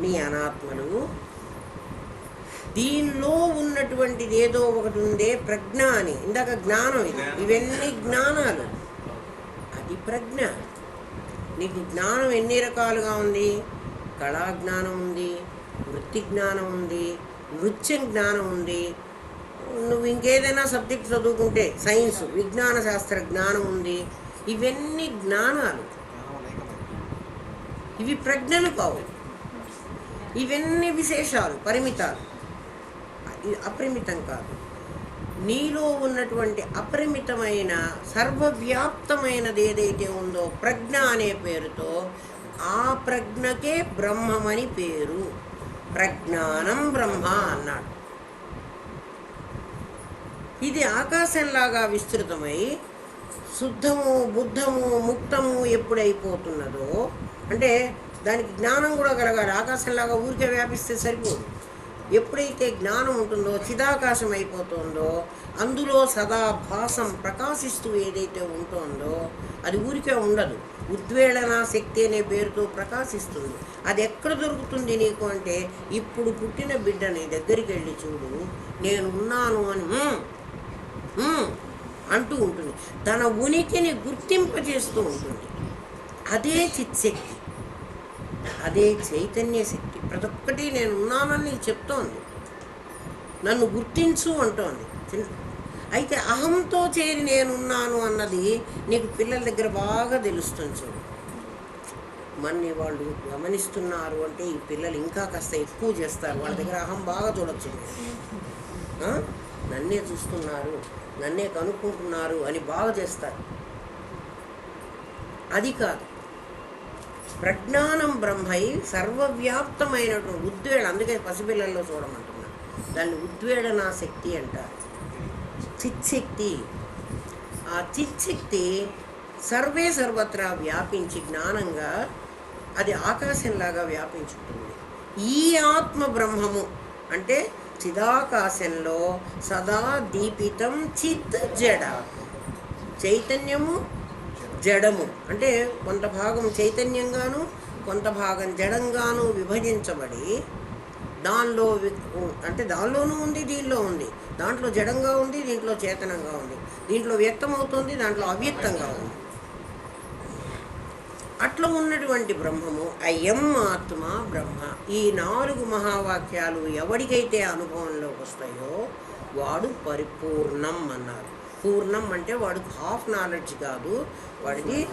నీ అనాత్మలు. దీనిలో ఉన్నటువంటిది ఏదో ఒకటి ఉందే ప్రజ్ఞ అని ఇందాక జ్ఞానం ఇది. ఇవన్నీ జ్ఞానాలు. అది ప్రజ్ఞ. నీకు జ్ఞానం ఎన్ని రకాలుగా ఉంది? కళా జ్ఞానం ఉంది వృత్తి జ్ఞానం ఉంది నృత్యం జ్ఞానం ఉంది. నువ్వు ఇంకేదైనా సబ్జెక్ట్ చదువుకుంటే సైన్స్ విజ్ఞాన శాస్త్ర జ్ఞానం ఉంది. ఇవన్నీ జ్ఞానాలు. ఇవి ప్రజ్ఞలు కావు. ఇవన్నీ విశేషాలు పరిమితాలు. అపరిమితం కాదు. నీలో ఉన్నటువంటి అపరిమితమైన సర్వవ్యాప్తమైనది ఏదైతే ఉందో ప్రజ్ఞ అనే పేరుతో ఆ ప్రజ్ఞకే బ్రహ్మమని పేరు. ప్రజ్ఞానం బ్రహ్మ అన్నాడు. ఇది ఆకాశంలాగా విస్తృతమై శుద్ధము బుద్ధము ముక్తము ఎప్పుడైపోతున్నదో అంటే దానికి జ్ఞానం కూడా కలగాలి. ఆకాశంలాగా ఊరికే వ్యాపిస్తే సరిపోదు. ఎప్పుడైతే జ్ఞానం ఉంటుందో చిదాకాశం అయిపోతుందో అందులో సదా భాసం ప్రకాశిస్తూ ఏదైతే ఉంటుందో అది ఊరికే ఉండదు. ఉద్వేళన శక్తి అనే పేరుతో ప్రకాశిస్తుంది. అది ఎక్కడ దొరుకుతుంది నీకు అంటే ఇప్పుడు పుట్టిన బిడ్డని దగ్గరికి వెళ్ళి చూడు నేను ఉన్నాను అని అంటూ ఉంటుంది. తన ఉనికిని గుర్తింపజేస్తూ ఉంటుంది. అదే చిత్శక్తి. అదే చైతన్య శక్తి. ప్రతి ఒక్కటి నేను ఉన్నానని నీకు చెప్తోంది. నన్ను గుర్తించు అంటోంది. చిన్న- అయితే అహంతో చేరి నేనున్నాను అన్నది నీకు పిల్లల దగ్గర బాగా తెలుస్తుంది చూడు. మన్ని వాళ్ళు గమనిస్తున్నారు అంటే ఈ పిల్లలు ఇంకా కాస్త ఎక్కువ చేస్తారు. వాళ్ళ దగ్గర అహం బాగా చూడొచ్చు. నన్నే చూస్తున్నారు. నన్నే కనుక్కుంటున్నారు అని బాగా చేస్తారు. అది కాదు. ప్రజ్ఞానం బ్రహ్మై సర్వవ్యాప్తమైనటువంటి ఉద్వేళ అందుకే పసిపిల్లల్లో చూడమంటున్నారు దాన్ని ఉద్వేళనా శక్తి అంటారు. చిత్శక్తి ఆ చిత్శక్తి సర్వే సర్వత్రా వ్యాపించి జ్ఞానంగా అది ఆకాశంలాగా వ్యాపించుంటుంది ఈ ఆత్మ బ్రహ్మము అంటే చిదాకాశంలో సదా దీపితం చిత్ జడ. చైతన్యము జడము. అంటే కొంత భాగం చైతన్యంగాను కొంత భాగం జడంగాను విభజించబడి దానిలో అంటే దానిలోనూ ఉంది దీనిలో ఉంది. దాంట్లో జడంగా ఉంది దీంట్లో చేతనంగా ఉంది. దీంట్లో వ్యక్తమవుతుంది దాంట్లో అవ్యక్తంగా ఉంది. అట్లా ఉన్నటువంటి బ్రహ్మము అయం ఆత్మ బ్రహ్మ. ఈ నాలుగు మహావాక్యాలు ఎవరికైతే అనుభవంలోకి వస్తాయో వాడు పరిపూర్ణం అన్నారు. పూర్ణం అంటే వాడికి హాఫ్ నాలెడ్జ్ కాదు. వాడికి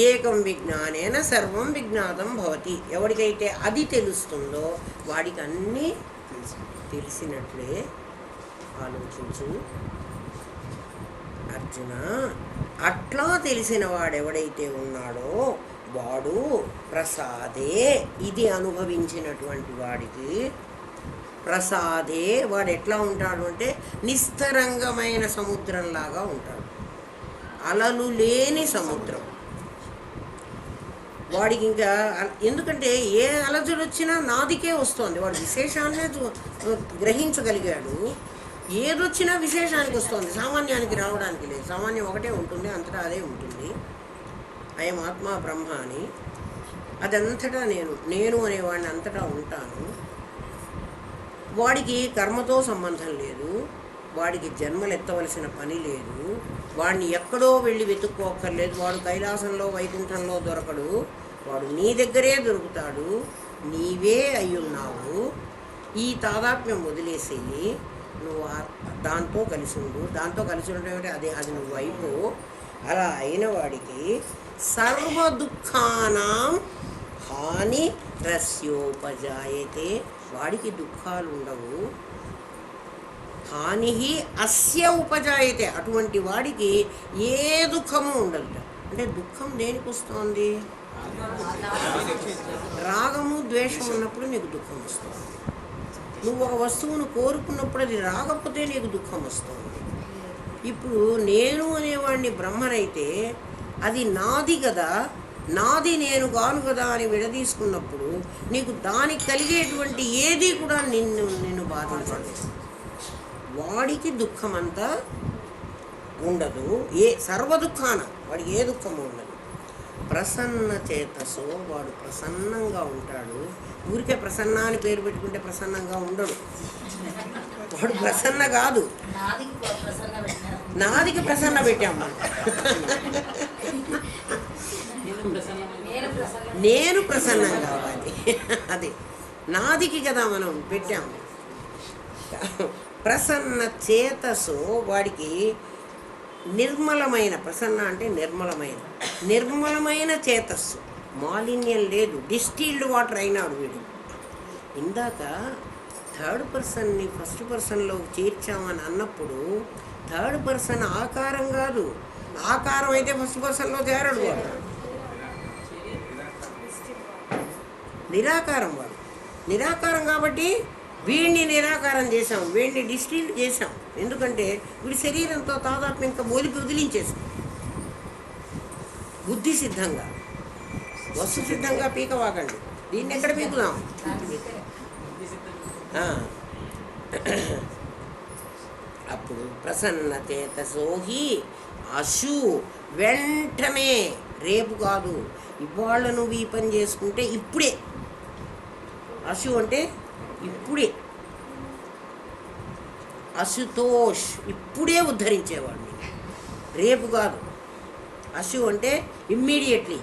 ఏకం విజ్ఞానేన సర్వం విజ్ఞాతం భవతి. ఎవరికైతే అది తెలుస్తుందో వాడికి అన్నీ తెలిసినట్లే ఆలోచించు. అర్జున అట్లా తెలిసిన వాడెవడైతే ఉన్నాడో వాడు ప్రసాదే. ఇది అనుభవించినటువంటి వాడికి ప్రసాదే వాడు ఎట్లా ఉంటాడు అంటే నిస్తరంగమైన సముద్రంలాగా ఉంటాడు. అలలు లేని సముద్రం. వాడికి ఇంకా ఎందుకంటే ఏ అలజడి వచ్చినా నాదికే వస్తుంది. వాడు విశేషాన్నే గ్రహించగలిగాడు. ఏదొచ్చినా విశేషానికి వస్తుంది. సామాన్యానికి రావడానికి లేదు. సామాన్యం ఒకటే ఉంటుంది అంతటా అదే ఉంటుంది. అయం ఆత్మ బ్రహ్మ అని. అదంతటా నేను నేను అనేవాడిని అంతటా ఉంటాను. వాడికి కర్మతో సంబంధం లేదు వాడికి జన్మలు ఎత్తవలసిన పని లేదు వాడిని ఎక్కడో వెళ్ళి వెతుక్కోక్కర్లేదు వాడు కైలాసంలో వైకుంఠంలో దొరకడు వాడు నీ దగ్గరే దొరుకుతాడు నీవే అయ్యున్నావు. ఈ తాదాత్మ్యం వదిలేసేయి నువ్వు దాంతో కలిసి ఉండు. దాంతో కలిసి ఉండడం అది అది నువ్వు వైపు అలా అయిన వాడికి సర్వ దుఃఖానాం హాని రస్యోపజాయతే. వాడికి దుఃఖాలు ఉండవు. హాని అస్య ఉపజాయితే. అటువంటి వాడికి ఏ దుఃఖము ఉండదు. అంటే దుఃఖం దేనికి వస్తుంది? రాగము ద్వేషం ఉన్నప్పుడు నీకు దుఃఖం వస్తుంది. నువ్వు ఒక వస్తువును కోరుకున్నప్పుడు అది రాకపోతే నీకు దుఃఖం వస్తుంది. ఇప్పుడు నేను అనేవాడిని బ్రహ్మనైతే అది నాది కదా. నాది నేను కాను కదా అని విడదీసుకున్నప్పుడు నీకు దానికి కలిగేటువంటి ఏది కూడా నిన్ను నిన్ను బాధించదు. వాడికి దుఃఖం అంతా ఉండదు. ఏ సర్వ దుఃఖాన వాడికి ఏ దుఃఖము ఉండదు. ప్రసన్న చేతసో వాడు ప్రసన్నంగా ఉంటాడు. ఊరికే ప్రసన్న అని పేరు పెట్టుకుంటే ప్రసన్నంగా ఉండడు. వాడు ప్రసన్న కాదు. నాదికి ప్రసన్న పెట్టినారు నాదికి ప్రసన్న పెట్టాం మనం నేను ప్రసన్న ప్రసన్నం కావాలి. అది. నాదికి కదా మనం పెట్టాము. ప్రసన్న చేతసు వాడికి నిర్మలమైన ప్రసన్న అంటే నిర్మలమైన నిర్మలమైన చేతస్సు. మాలిన్యం లేదు. డిస్టిల్డ్ వాటర్ అయినాడు వీడు. ఇందాక థర్డ్ పర్సన్ని ఫస్ట్ పర్సన్లో చేర్చామని అన్నప్పుడు థర్డ్ పర్సన్ ఆకారం కాదు. ఆకారం అయితే ఫస్ట్ పర్సన్లో చేరడు వాడు నిరాకారం వాడు. నిరాకారం కాబట్టి వీడిని నిరాకారం చేసాం వీడిని డిస్టిల్ చేసాం ఎందుకంటే వీడి శరీరంతో తాదాపు ఇంకా మొలిపి వదిలించేసాం బుద్ధి సిద్ధంగా. వస్తు సిద్ధంగా పీకవాకండి దీన్ని ఎక్కడ పీకుదాం? అప్పుడు ప్రసన్న సోహి అశు వెంటనే రేపు కాదు. ఇవాళ నువ్వు ఈ పని చేసుకుంటే ఇప్పుడే. అశు అంటే ఇప్పుడే. అశుతోష్ ఇప్పుడే ఉద్ధరించేవాడిని రేపు కాదు. అశు అంటే ఇమ్మీడియట్లీ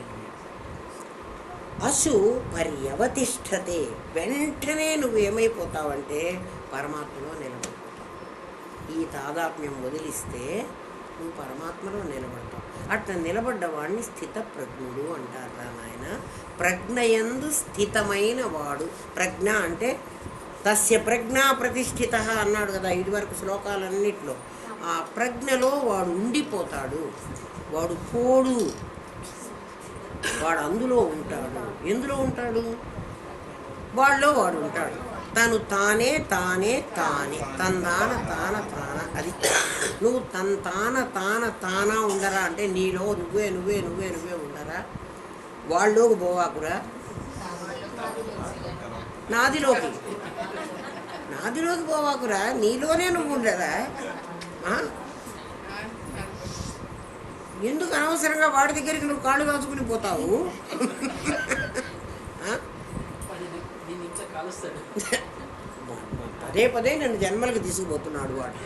అశు పర్యవతిష్టతే వెంటనే నువ్వు ఏమైపోతావంటే పరమాత్మలో నిలబడిపోతావు. ఈ తాదాత్మ్యం వదిలిస్తే నువ్వు పరమాత్మలో నిలబడతాం అట్లా నిలబడ్డ వాడిని స్థిత ప్రజ్ఞుడు అంటారు రా నాయన. ప్రజ్ఞయందు స్థితమైన వాడు. ప్రజ్ఞ అంటే తస్య ప్రజ్ఞా ప్రతిష్ఠిత అన్నాడు కదా ఇదివరకు శ్లోకాలన్నిట్లో. ఆ ప్రజ్ఞలో వాడు ఉండిపోతాడు. వాడు పోడు. వాడు అందులో ఉంటాడు. ఎందులో ఉంటాడు? వాళ్ళలో వాడు ఉంటాడు. తను తానే తానే తానే. తందాన తాన తాన. అది నువ్వు తన తాన తాన తానా ఉండరా అంటే నీలో నువ్వే నువ్వే నువ్వే నువ్వే ఉండరా వాళ్ళలోకి పోవాకురా నాదిలోకి. నాదిలోకి పోవాకురా నీలోనే నువ్వు ఉండరా? ఎందుకు అనవసరంగా వాడి దగ్గరికి నువ్వు కాళ్ళు కాచుకుని పోతావు? పదే పదే నన్ను జన్మలకు తీసుకుపోతున్నాడు వాడు.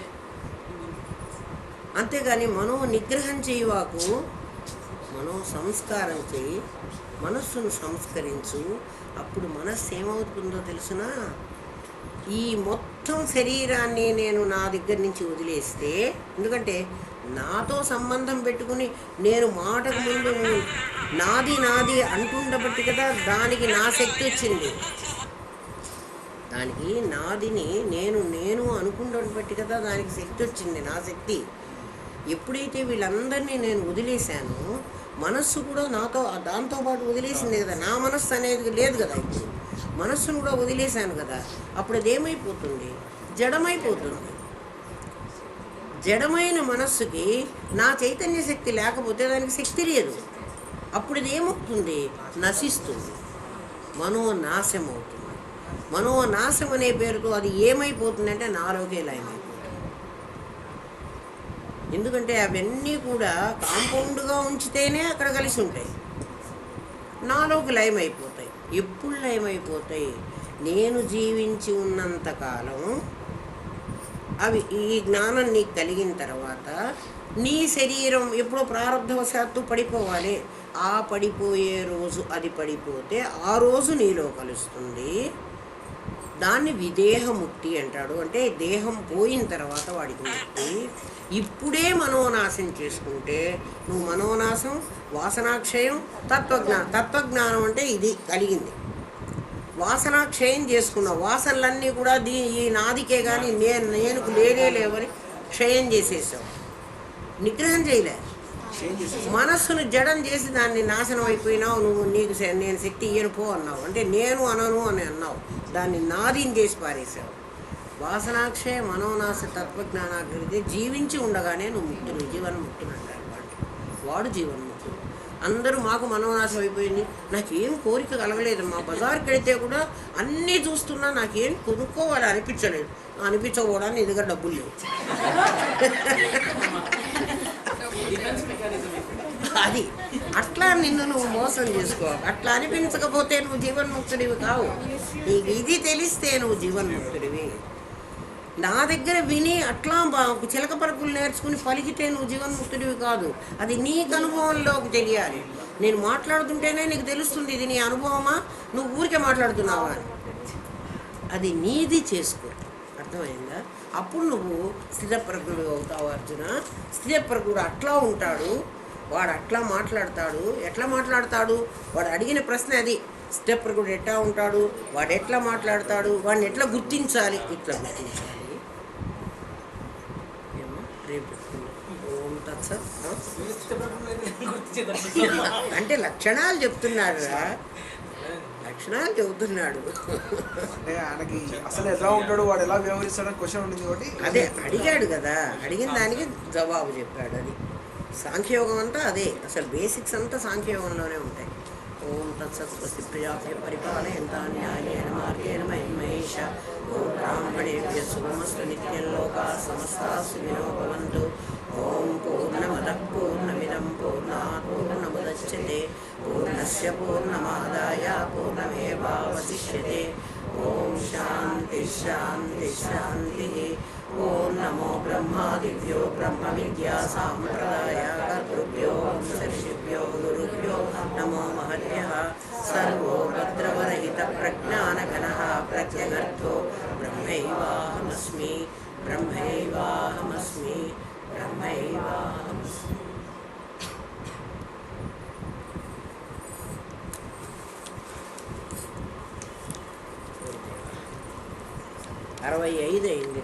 అంతేగాని మనో నిగ్రహం చేయవాకు మనో సంస్కారం చేయి మనస్సును సంస్కరించు. అప్పుడు మనస్సు ఏమవుతుందో తెలుసునా? ఈ మొత్తం శరీరాన్ని నేను నా దగ్గర నుంచి వదిలేస్తే ఎందుకంటే నాతో సంబంధం పెట్టుకుని నేను మాటకు ముందు నాది నాది అంటుండబట్టి కదా దానికి నా శక్తి వచ్చింది. దానికి నాదిని నేను నేను అనుకుంటాను బట్టి కదా దానికి శక్తి వచ్చింది నా శక్తి. ఎప్పుడైతే వీళ్ళందరినీ నేను వదిలేశానో మనస్సు కూడా నాతో దాంతోపాటు వదిలేసింది కదా. నా మనస్సు అనేది లేదు కదా ఇప్పుడు. మనస్సును కూడా వదిలేశాను కదా. అప్పుడు అది ఏమైపోతుంది జడమైపోతుంది. జడమైన మనస్సుకి నా చైతన్య శక్తి లేకపోతే దానికి శక్తి లేదు. అప్పుడు ఇది ఏమవుతుంది? నశిస్తుంది. మనోనాశం అవుతుంది. మనోనాశం అనే పేరుతో అది ఏమైపోతుందంటే నాలోకే లయమైపోతుంది. ఎందుకంటే అవన్నీ కూడా కాంపౌండ్గా ఉంచితేనే అక్కడ కలిసి ఉంటాయి. నాలోకి లయం అయిపోతాయి. ఎప్పుడు లయం అయిపోతాయి? నేను జీవించి ఉన్నంతకాలం అవి ఈ జ్ఞానం నీకు కలిగిన తర్వాత నీ శరీరం ఎప్పుడో ప్రారంభవశాత్తు పడిపోవాలి. ఆ పడిపోయే రోజు అది పడిపోతే ఆ రోజు నీలో కలుస్తుంది. దాన్ని విదేహముక్తి అంటాడు. అంటే దేహం పోయిన తర్వాత వాడికి ముక్తి. ఇప్పుడే మనోనాశం చేసుకుంటే నువ్వు మనోనాశం వాసనాక్షయం తత్వజ్ఞా తత్వజ్ఞానం అంటే ఇది కలిగింది. వాసనాక్షయం చేసుకున్నావు వాసనలన్నీ కూడా దీ ఈ నాదికే కానీ నేను నేనుకు లేనే లేవని క్షయం చేసేసావు. నిగ్రహం చేయలే. మనస్సును జడం చేసి దాన్ని నాశనం అయిపోయినావు నువ్వు నీకు నేను శక్తి ఇయ్యను పో అన్నావు. అంటే నేను అనను అని అన్నావు. దాన్ని నాదీని చేసి పారేశావు. వాసనాక్షయ మనోనాశ తత్వజ్ఞానాగ్రహితే జీవించి ఉండగానే నువ్వు ముక్తుడు జీవన్ముక్తుడు అంటారు వాడు వాడు జీవన్ముక్తుడు అందరూ మాకు మనోనాశం అయిపోయింది. నాకేం కోరిక కలగలేదు. మా బజార్కి వెళితే కూడా అన్నీ చూస్తున్నా నాకేం కొనుక్కోవాలి అనిపించలేదు. అనిపించకపోవడానికి నీ డబ్బులు లేవు. అది. అట్లా నిన్ను నువ్వు మోసం చేసుకో. అట్లా అనిపించకపోతే నువ్వు జీవన్ముక్తుడివి కావు. నీకు ఇది తెలిస్తే నువ్వు జీవన్ముక్తుడివి. నా దగ్గర విని అట్లా బా- చిలక పలుకులు నేర్చుకుని పలికితే నువ్వు జీవన్ముక్తుడివి కాదు. అది నీకు అనుభవంలోకి తెలియాలి. నేను మాట్లాడుతుంటేనే నీకు తెలుస్తుంది ఇది నీ అనుభవమా? నువ్వు ఊరికే మాట్లాడుతున్నావా? అని అది నీది చేసుకో. అర్థమైందా? అప్పుడు నువ్వు స్థిరప్రజ్ఞుడు అవుతావు అర్జున. స్థిరప్రజ్ఞుడు అట్లా ఉంటాడు. వాడు అట్లా మాట్లాడతాడు ఎట్లా మాట్లాడతాడు? వాడు అడిగిన ప్రశ్న అది. స్థిరప్రజ్ఞుడు ఎట్లా ఉంటాడు? వాడు ఎట్లా మాట్లాడతాడు? వాడిని ఎట్లా గుర్తించాలి? ఇట్లా గుర్తించాలి. ఓం? అంటే లక్షణాలు చెప్తున్నాడు రా. లక్షణాలు చెబుతున్నాడు. అంటే ఆయనకి అసలు ఎలా ఉంటాడు? వాడు ఎలా వ్యవహరిస్తాడని క్వశ్చన్ ఉండింది కాబట్టి అదే అడిగాడు కదా. అడిగిన దానికి జవాబు చెప్పాడు అది. సాంఖ్యయోగం అంతా అదే. అసలు బేసిక్స్ అంతా సాంఖ్యయోగంలోనే ఉంటాయి. ఓం తత్సత్వసి ప్రజాపతి పరిపాలయంత న్యాయేన మార్గేణ మహిమహేష. ఓం బ్రాహ్మణేభ్య శుభమస్తు నిత్యం లోకా సమస్తా వినోభవంతు ఓం పూర్ణమద పూర్ణమిదం పూర్ణాత్ పూర్ణముదచ్యతే పూర్ణస్య పూర్ణమాదాయ పూర్ణమేవాశిష్యతే ओम शांति शांति शांति ओम नमो ब्रह्मादिभ्यो ब्रह्म विद्या सांप्रदाय कर्तृभ्यो वंशऋषिभ्यो गुरुभ्यो, नमो महद्यः सर्वो भद्रवरहितप्रज्ञानघनः प्रत्यगर्थो ब्रह्मस्मी ब्रह्मस्मी ब्रह्मस्मी అరవై ఐదు అయింది